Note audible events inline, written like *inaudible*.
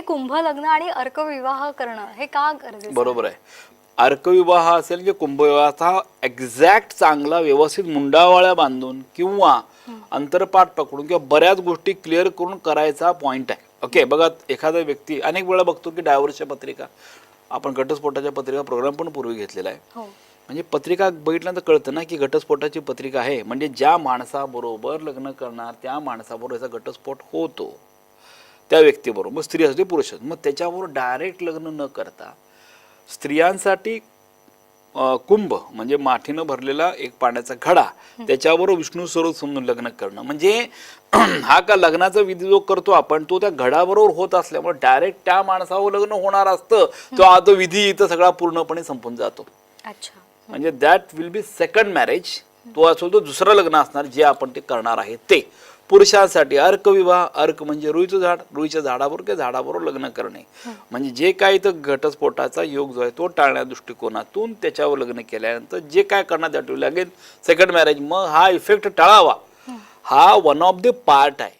हे कुंभ लग्न आणि अर्कविवाह करणं हे का गरजेचं बरोबर आहे. अर्कविवाह असेल की कुंभविवाहाचा एक्झॅक्ट चांगला व्यवस्थित मुंडावाळ्या बांधून किंवा अंतरपाठ पकडून किंवा बऱ्याच गोष्टी क्लिअर करून करायचा पॉइंट आहे. ओके बघा एखादा व्यक्ती अनेक वेळा बघतो की डायव्हर्सच्या पत्रिका आपण घटस्फोटाच्या पत्रिका प्रोग्राम पण पूर्वी घेतलेला आहे. हो. म्हणजे पत्रिका बघितल्यानंतर कळतं ना की घटस्फोटाची पत्रिका आहे. म्हणजे ज्या माणसाबरोबर लग्न करणार त्या माणसाबरोबर याचा घटस्फोट होतो. त्या व्यक्तीबरोबर. मग स्त्री असते पुरुष असते मग त्याच्याबरोबर डायरेक्ट लग्न न करता स्त्रियांसाठी कुंभ म्हणजे माठीनं भरलेला एक पाण्याचा घडा त्याच्याबरोबर विष्णू स्वरूप समजून लग्न करणं. म्हणजे *clears throat* हा का लग्नाचा विधी जो करतो आपण तो त्या घडाबरोबर होत असल्यामुळे डायरेक्ट त्या माणसावर लग्न होणार असतं. तो हा. तो विधी इथं सगळा पूर्णपणे संपून जातो. म्हणजे that will be second marriage तो असेल तो दुसरं लग्न असणार जे आपण ते करणार आहे ते. पुरुषांसाठी अर्क विवाह अर्क म्हणजे रुईचं झाड रुईच्या झाडाबरोबर किंवा झाडाबरोबर लग्न करणे. म्हणजे जे काही इथं घटस्फोटाचा योग जो आहे तो टाळण्या दृष्टिकोनातून त्याच्यावर लग्न केल्यानंतर जे काय करण्यात यावं लागेल सेकंड मॅरेज मग हा इफेक्ट टाळावा. हा. वन ऑफ द पार्ट आहे.